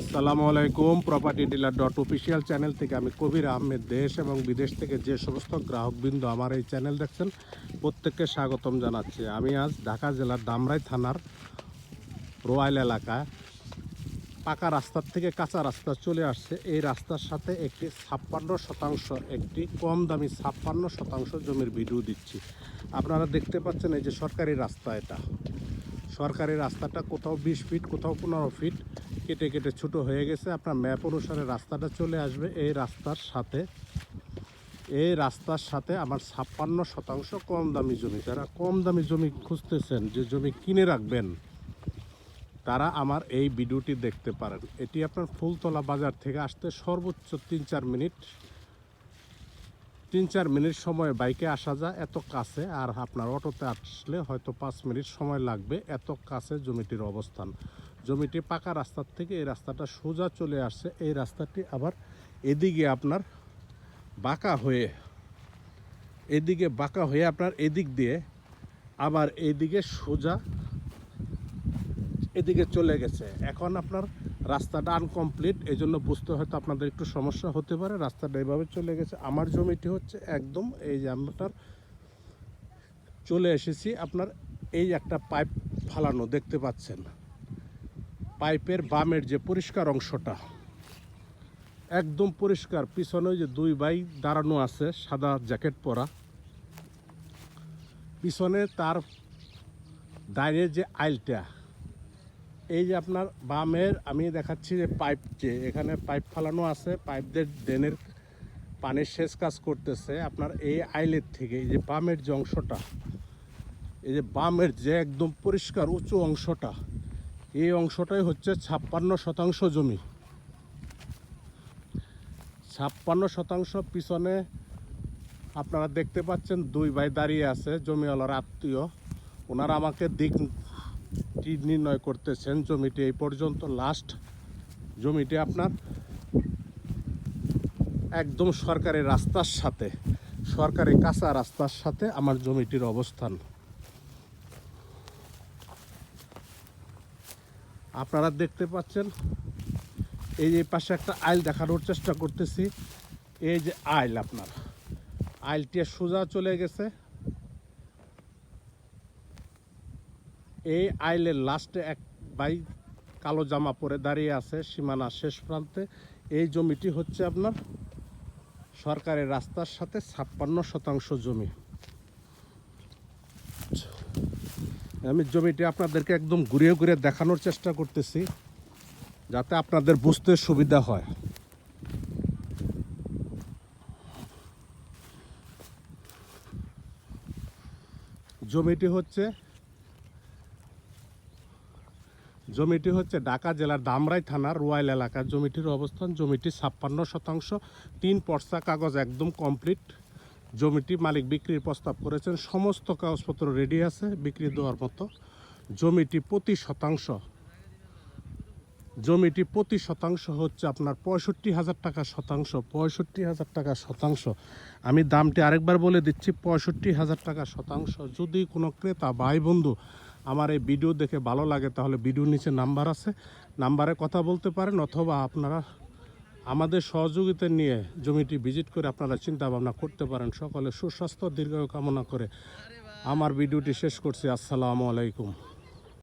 আসসালামু আলাইকুম property dealer dot official channel থেকে আমি কবির আহমেদ। দেশ এবং বিদেশ থেকে যে সমস্ত গ্রাহকবৃন্দ আমার এই চ্যানেল দেখছেন, প্রত্যেককে স্বাগতম জানাচ্ছি। আমি আজ ঢাকা জেলার দামরাই থানার রোয়াইল এলাকা পাকা রাস্তার থেকে কাঁচা রাস্তা চলে আসছে। এই রাস্তার সাথে একটি ছাপ্পান্ন শতাংশ, একটি কম দামি ছাপ্পান্ন শতাংশ জমির ভিডিও দিচ্ছি। আপনারা দেখতে পাচ্ছেন এই যে সরকারি রাস্তা এটা। সরকারি রাস্তাটা কোথাও বিশ ফিট, কোথাও পনেরো ফিট কেটে কেটে ছোটো হয়ে গেছে। আপনার ম্যাপ অনুসারে রাস্তাটা চলে আসবে এই রাস্তার সাথে। এই রাস্তার সাথে আমার ছাপ্পান্ন শতাংশ কম দামি জমি। যারা কম দামি জমি খুঁজতেছেন, যে জমি কিনে রাখবেন, তারা আমার এই ভিডিওটি দেখতে পারেন। এটি আপনার ফুলতলা বাজার থেকে আসতে সর্বোচ্চ তিন চার মিনিট তিন চার মিনিট সময় বাইকে আসা যায় এত কাছে, আর আপনার অটোতে আসলে হয়তো পাঁচ মিনিট সময় লাগবে এত কাছে জমিটির অবস্থান। জমিটি পাকা রাস্তার থেকে এই রাস্তাটা সোজা চলে আসছে, এই রাস্তাটি আবার এদিকে আপনার বাঁকা হয়ে, এদিকে বাঁকা হয়ে আপনার এদিক দিয়ে আবার এদিকে সোজা এদিকে চলে গেছে। এখন আপনার রাস্তাটা আনকমপ্লিট এই জন্য বুঝতে হয়তো আপনাদের একটু সমস্যা হতে পারে। রাস্তাটা এভাবে চলে গেছে। আমার জমিটি হচ্ছে একদম এই যে আপনার চলে এসেছি, আপনার এই একটা পাইপ ফালানো, দেখতে পাচ্ছেন। পাইপের বামের যে পরিষ্কার অংশটা, একদম পরিষ্কার। পিছনে যে দুই ভাই দাঁড়ানো আছে, সাদা জ্যাকেট পরা। পিছনে তার দাঁড়িয়ে যে আইলটা এই যে আপনার বামের, আমি দেখাচ্ছি যে পাইপ যে এখানে পাইপ ফালানো আছে, পাইপদের ড্রেনের পানির সেচ কাজ করতেছে আপনার এই আইলের থেকে, এই যে বামের যে অংশটা, এই যে বামের যে একদম পরিষ্কার উঁচু অংশটা, এই অংশটাই হচ্ছে ছাপ্পান্ন শতাংশ জমি। ছাপ্পান্ন শতাংশ পিছনে আপনারা দেখতে পাচ্ছেন দুই ভাই দাঁড়িয়ে আছে, জমিওয়ালার আত্মীয়। ওনারা আমাকে দিক টি নির্ণয় করতেছেন জমিটি। এই পর্যন্ত লাস্ট জমিটি আপনার একদম সরকারি রাস্তার সাথে, সরকারি কাঁচা রাস্তার সাথে আমার জমিটির অবস্থান। আপনারা দেখতে পাচ্ছেন, এই যে পাশে একটা আইল দেখানোর চেষ্টা করতেছি। এই যে আইল আপনার, আইলটি সোজা চলে গেছে। এই আইলের লাস্টে এক ভাই কালো জামা পরে দাঁড়িয়ে আছে সীমানা শেষ প্রান্তে। এই জমিটি হচ্ছে আপনার সরকারের রাস্তার সাথে ছাপ্পান্ন শতাংশ জমি। আমি জমিটি আপনাদেরকে একদম ঘুরিয়ে ঘুরিয়ে দেখানোর চেষ্টা করতেছি, যাতে আপনাদের বুঝতে সুবিধা হয়। জমিটি হচ্ছে জমিটি হচ্ছে ঢাকা জেলার দামরাই থানার রোয়াইল এলাকার। জমিটির অবস্থান, জমিটি ছাপ্পান্ন শতাংশ, তিন পর্সা কাগজ একদম কমপ্লিট। জমিটি মালিক বিক্রির প্রস্তাব করেছেন, সমস্ত কাগজপত্র রেডি আছে, বিক্রি দেওয়ার মতো। জমিটি প্রতি শতাংশ, জমিটি প্রতি শতাংশ হচ্ছে আপনার পঁয়ষট্টি হাজার টাকা শতাংশ, পঁয়ষট্টি হাজার টাকা শতাংশ। আমি দামটি আরেকবার বলে দিচ্ছি, পঁয়ষট্টি হাজার টাকা শতাংশ। যদি কোনো ক্রেতা, ভাই, বন্ধু আমার এই ভিডিও দেখে ভালো লাগে, তাহলে ভিডিওর নিচে নাম্বার আছে। নাম্বারে কথা বলতে পারেন অথবা আপনারা আমাদের সহযোগিতা নিয়ে জমিটি ভিজিট করে আপনারা চিন্তা ভাবনা করতে পারেন। সকলে সুস্বাস্থ্য, দীর্ঘায়ু কামনা করে আমার ভিডিওটি শেষ করছি। আসসালামু আলাইকুম।